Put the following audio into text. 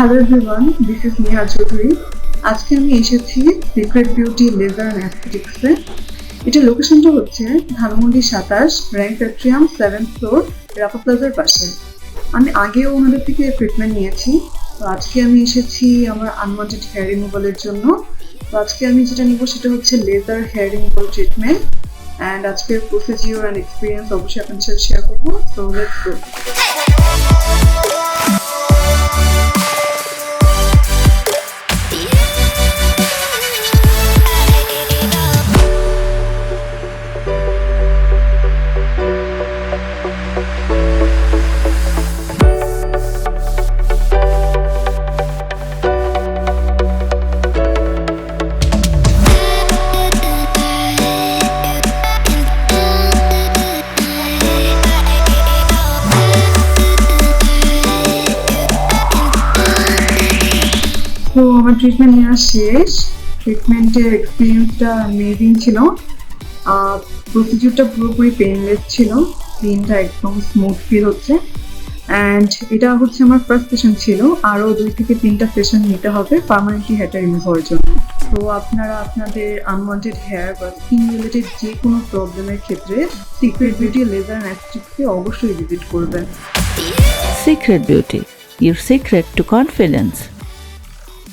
Hello everyone this is Neha Chowdhury আজকে আমি এসেছি সিক্রেট বিউটি লেজার অ্যান্ড অ্যাস্থেটিক্সে এটা লোকেশনটা হচ্ছে ধানমন্ডি সাতাশ rank atrium seven floor Rafa প্লাজার পাশে। আমি আগেও ওনাদের থেকে ট্রিটমেন্ট নিয়েছি। তো আজকে আমি এসেছি আমার আনওয়ান্টেড হেয়ার রিমুভালের জন্য। তো আজকে আমি যেটা নিব সেটা হচ্ছে laser hair removal treatment and আজকের প্রসিজিওর অ্যান্ড এক্সপিরিয়েন্স অবশ্যই আপনাদের সাথে শেয়ার করব। তো লেটস গো তো আমার ট্রিটমেন্ট নেওয়া শেষ। ট্রিটমেন্টের এক্সপিরিয়েন্সটা অ্যামেজিং ছিল। প্রসিডিউরটা পুরোপুরি পেনলেস ছিল। স্কিনটা একদম স্মুথ ফিল হচ্ছে। অ্যান্ড এটা হচ্ছে আমার ফার্স্ট সেশন ছিল। আরও দুই থেকে তিনটা সেশন নিতে হবে পার্মানেন্টলি হেয়ারটা রিমুভ হওয়ার জন্য। তো আপনারা আপনাদের আনওয়ান্টেড হেয়ার বা স্কিন রিলেটেড যে কোনো প্রবলেমের ক্ষেত্রে সিক্রেট বিউটি লেজার অ্যাস্ট্রিক্সকে অবশ্যই ভিজিট করবেন। Secret Beauty, your secret to confidence.